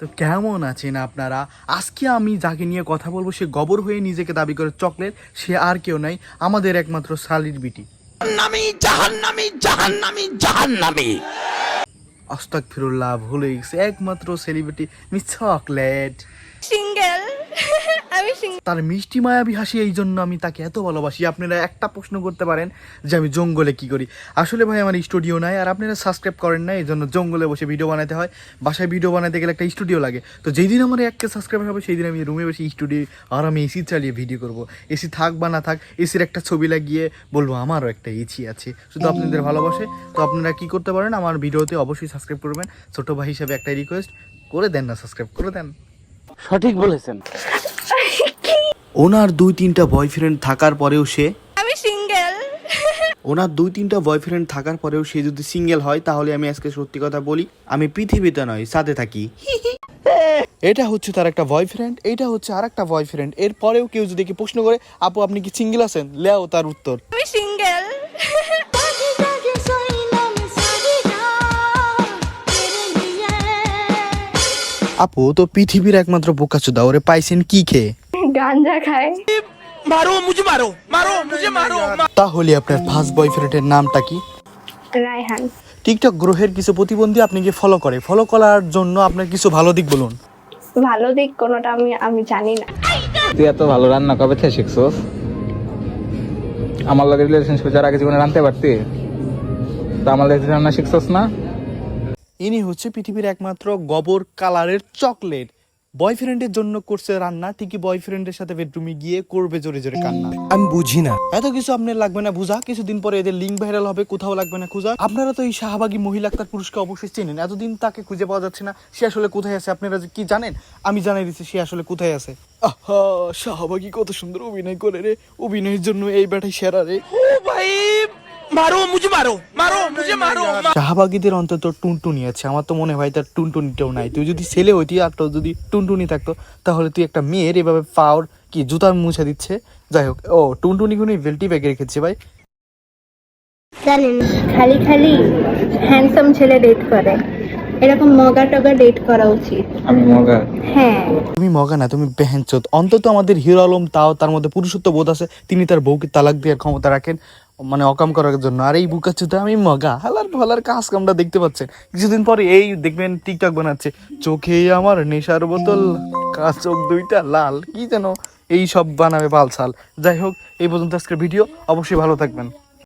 তো কেমন আছেন আপনারা? আজকে আমি যাকে নিয়ে কথা বলব, সে গবর হয়ে নিজেকে দাবি করে চকলেট, সে আর কেউ নাই, আমাদের একমাত্র সালির বিটি। জাহান্নামি জাহান্নামি জাহান্নামি জাহান্নামি। অস্তাক ফিরুল্লাহ ভুলে গেছে। একমাত্র সেলিব্রিটি মিস চকলেট সিঙ্গেল আমি তার মিষ্টি মায়াবী হাসি এই জন্য আমি তাকে এত ভালোবাসি। আপনারা একটা প্রশ্ন করতে পারেন যে আমি জঙ্গলে কি করি। আসলে ভাই আমার স্টুডিও নাই আর আপনারা সাবস্ক্রাইব করেন না এই জন্য জঙ্গলে বসে ভিডিও বানাতে হয়। বাসায় ভিডিও বানাতে গেলে একটা স্টুডিও লাগে। তো যেই দিন আমার একটা সাবস্ক্রাইব হবে সেই দিন আমি রুমে বসে স্টুডিও আর আমি এসি চালিয়ে ভিডিও করব। এসি থাক বা না থাক এসির একটা ছবি লাগিয়ে বলব আমারও একটা এসি আছে। শুধু আপনাদের ভালোবাসে। তো আপনারা কি করতে পারেন আমার ভিডিওতে অবশ্যই সাবস্ক্রাইব করবেন। ছোট ভাই হিসাবে একটা রিকোয়েস্ট করে দেন না সাবস্ক্রাইব করে দেন। সঠিক বলেছেন। ওনার দুই তিনটা বয়ফ্রেন্ড থাকার পরেও সে আমি সিঙ্গেল ওনার দুই তিনটা বয়ফ্রেন্ড থাকার পরেও সে যদি সিঙ্গেল হয় তাহলে আমি আজকে সত্যি কথা বলি আমি পৃথিবীতে নয় সাথে থাকি। এটা হচ্ছে তার একটা বয়ফ্রেন্ড এটা হচ্ছে আর একটা বয়ফ্রেন্ড এরপরেও কেউ যদি কি প্রশ্ন করে আপু আপনি কি সিঙ্গেল আছেন? লেও তার উত্তর। আমি সিঙ্গেল আপু তো পৃথিবীর একমাত্র বোকাচোদা ওরে পাইছেন কি খেয়ে? গাঞ্জা খায়। মারো মুঝে মারো মারো মুঝে মারো তাহলে আপনার ফার্স্ট বয়ফ্রেন্ডের নামটা কি? রায়হান। টিকটক গ্রহের কিছু প্রতিবন্ধী আপনি কি ফলো করে? ফলো করার জন্য আপনার কিছু ভালো দিক বলুন। ভালো দিক কোনটা আমি আমি জানি না। তুই এত ভালো রান্না কবে থেকে শিখছস? আমার লগে রিলেশনশিপ যারা আগে জীবনে রাঁধতে পারতি তা আমার লগে রান্না শিখছস না? ইনি হচ্ছে পৃথিবীর একমাত্র গবর কালারের চকলেট। বয়ফ্রেন্ডের জন্য করছে রান্না ঠিকই বয়ফ্রেন্ডের সাথে বেডরুমে গিয়ে করবে জোরে জোরে কান্না। আমি বুঝি না। এত কিছু আপনার লাগবে না বুঝা? কিছুদিন পরে এদের লিঙ্ক ভাইরাল হবে কোথাও লাগবে না খুঁজা আপনারা তো এই শাহবাগী মহিলা তার পুরুষকে অবশ্যই চেনেন। এতদিন তাকে খুঁজে পাওয়া যাচ্ছে না সে আসলে কোথায় আছে? আপনারা কি জানেন? আমি জানাই দিচ্ছি সে আসলে কোথায় আছে। আহা শাহবাগী কত সুন্দর অভিনয় করে রে। অভিনয়ের জন্য এই ব্যাটাই সেরা রে। ও ভাই! মারো মুঝে মারো মারো মুঝে মারো শাহবাগীদের অন্তত টুনটুনি আছে। আমার তো মনে হয় তার টুনটুনিটাও নাই। তুই যদি ছেলে হইতি আর তোর যদি টুনটুনি থাকতো তাহলে তুই একটা মেয়ের এভাবে পাওয়ার কি জুতা মুছে দিচ্ছে? যাই হোক ও টুনটুনি কোনো বেল্টি ব্যাগে রেখেছে ভাই। জানেন খালি খালি হ্যান্ডসাম ছেলে ডেট করে। এরকম মগা টগা ডেট করা উচিত। আমি মগা? হ্যাঁ। তুমি মগা না তুমি বেহেনচোদ অন্তত আমাদের হিরো আলম তাও তার মধ্যে পুরুষত্ব বোধ আছে তিনি তার বউকে তালাক দেওয়ার ক্ষমতা রাখেন। মানে অকাম করার জন্য। আর এই বুকা চুতে আমি মগা। হালার ভালার কাজ কামটা দেখতে পাচ্ছে কিছুদিন পরে এই দেখবেন টিকটক বানাচ্ছে। চোখে আমার নেশার বোতল চোখ দুইটা লাল। কি যেন এই সব বানাবে বালসাল যাই হোক, এই পর্যন্ত আজকের ভিডিও। অবশ্যই ভালো থাকবেন।